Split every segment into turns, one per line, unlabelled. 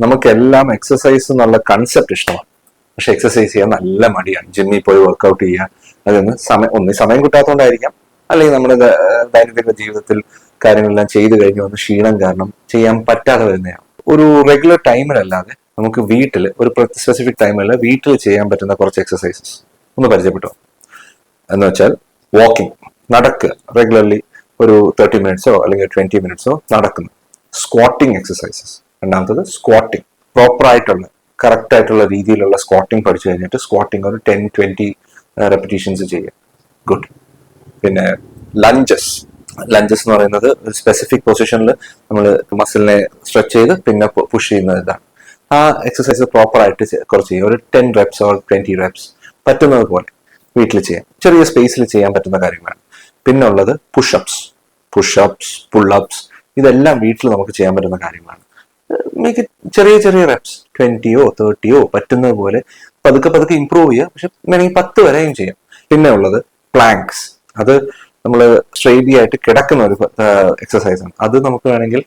നമുക്കെല്ലാം എക്സസൈസ് എന്നുള്ള കൺസെപ്റ്റ് ഇഷ്ടമാണ്. പക്ഷെ എക്സസൈസ് ചെയ്യാൻ നല്ല മടിയാണ് ജിമ്മിൽ പോയി വർക്കൗട്ട് ചെയ്യുക അതൊന്ന് സമയം ഒന്നി സമയം കിട്ടാത്തതുകൊണ്ടായിരിക്കാം അല്ലെങ്കിൽ നമ്മുടെ ദൈനംദിന ജീവിതത്തിൽ കാര്യങ്ങളെല്ലാം ചെയ്തു കഴിഞ്ഞ് വന്ന് ക്ഷീണം കാരണം ചെയ്യാൻ പറ്റാതെ വരുന്നതാണ്. ഒരു റെഗുലർ ടൈമിലല്ലാതെ നമുക്ക് വീട്ടിൽ ഒരു സ്പെസിഫിക് ടൈമിൽ വീട്ടിൽ ചെയ്യാൻ പറ്റുന്ന കുറച്ച് എക്സസൈസസ് ഒന്ന് പരിചയപ്പെട്ടോ. എന്ന് വെച്ചാൽ വാക്കിംഗ് നടക്കുക. റെഗുലർലി ഒരു തേർട്ടി മിനിറ്റ്സോ അല്ലെങ്കിൽ ട്വന്റി മിനിറ്റ്സോ നടക്കുന്നു. സ്ക്വാട്ടിംഗ് എക്സസൈസസ് രണ്ടാമത്തത് സ്ക്വാട്ടിംഗ് പ്രോപ്പർ ആയിട്ടുള്ള കറക്റ്റ് ആയിട്ടുള്ള രീതിയിലുള്ള സ്ക്വാട്ടിംഗ് പഠിച്ചു കഴിഞ്ഞിട്ട് സ്ക്വാട്ടിംഗ് ഒരു ടെൻ ട്വന്റി റെപ്പിറ്റീഷൻസ് ചെയ്യുക. ഗുഡ് പിന്നെ ലഞ്ചസ് ലഞ്ചസ് എന്ന് പറയുന്നത് ഒരു സ്പെസിഫിക് പൊസിഷനിൽ നമ്മൾ മസിലിനെ സ്ട്രെച്ച് ചെയ്ത് പിന്നെ പുഷ് ചെയ്യുന്നത് ഇതാണ്. ആ എക്സസൈസ് ചെ- കുറച്ച് ചെയ്യുക. ഒരു ten reps or twenty reps പറ്റുന്നത് പോലെ വീട്ടിൽ ചെയ്യാം. ചെറിയ സ്പേസിൽ ചെയ്യാൻ പറ്റുന്ന കാര്യങ്ങളാണ്. പിന്നെ ഉള്ളത് പുഷപ്സ് പുഷപ്സ് പുള്ളപ്സ് ഇതെല്ലാം വീട്ടിൽ നമുക്ക് ചെയ്യാൻ പറ്റുന്ന കാര്യങ്ങളാണ്. മേക്ക് ചെറിയ ചെറിയ റെപ്സ് ട്വന്റിയോ തേർട്ടിയോ പറ്റുന്നത് പോലെ പതുക്കെ പതുക്കെ ഇമ്പ്രൂവ് ചെയ്യുക. പക്ഷെ വേണമെങ്കിൽ പത്ത് വരെയും ചെയ്യാം. പിന്നെ ഉള്ളത് പ്ലാങ്ക്സ് അത് നമ്മൾ സ്ട്രെയിറ്റി ആയിട്ട് കിടക്കുന്ന ഒരു എക്സസൈസ് ആണ്. അത് നമുക്ക് വേണമെങ്കിൽ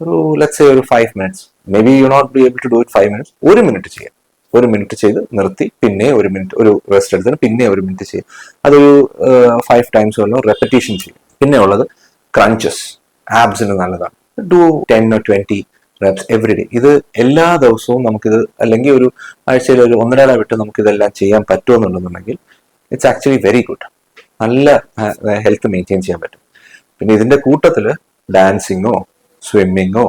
ഒരു ലെറ്റ്സ് ഒരു five minutes may be you not be able to do it five minutes ഒരു മിനിറ്റ് ചെയ്യാം. ഒരു മിനിറ്റ് ചെയ്ത് നിർത്തി പിന്നെ ഒരു മിനിറ്റ് ഒരു റെസ്റ്റ് എടുത്തിന് പിന്നെ ഒരു മിനിറ്റ് ചെയ്യും. അതൊരു ഫൈവ് ടൈംസ് വല്ല റെപ്പറ്റീഷൻ ചെയ്യും. പിന്നെ ഉള്ളത് ക്രഞ്ചസ് ആബ്സിന് നല്ലതാണ്. Do ten or twenty reps every day ഇത് എല്ലാ ദിവസവും നമുക്കിത് അല്ലെങ്കിൽ ഒരു ആഴ്ചയിൽ ഒരു ഒന്നരാളെ വിട്ട് നമുക്കിതെല്ലാം ചെയ്യാൻ പറ്റുമെന്നുണ്ടെന്നുണ്ടെങ്കിൽ ഇറ്റ്സ് ആക്ച്വലി വെരി ഗുഡ് നല്ല ഹെൽത്ത് മെയിന്റെയിൻ ചെയ്യാൻ പറ്റും. പിന്നെ ഇതിന്റെ കൂട്ടത്തിൽ ഡാൻസിങ്ങോ സ്വിമ്മിങ്ങോ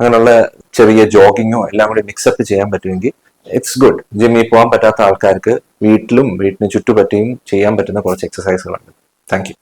അങ്ങനെയുള്ള ചെറിയ ജോഗിങ്ങോ എല്ലാം കൂടി മിക്സപ്പ് ചെയ്യാൻ പറ്റുമെങ്കിൽ ഇറ്റ്സ് ഗുഡ് ജിമ്മിൽ പോകാൻ പറ്റാത്ത ആൾക്കാർക്ക് വീട്ടിലും വീട്ടിന് ചുറ്റുപറ്റിയും ചെയ്യാൻ പറ്റുന്ന കുറച്ച് എക്സസൈസുകളുണ്ട് താങ്ക് യു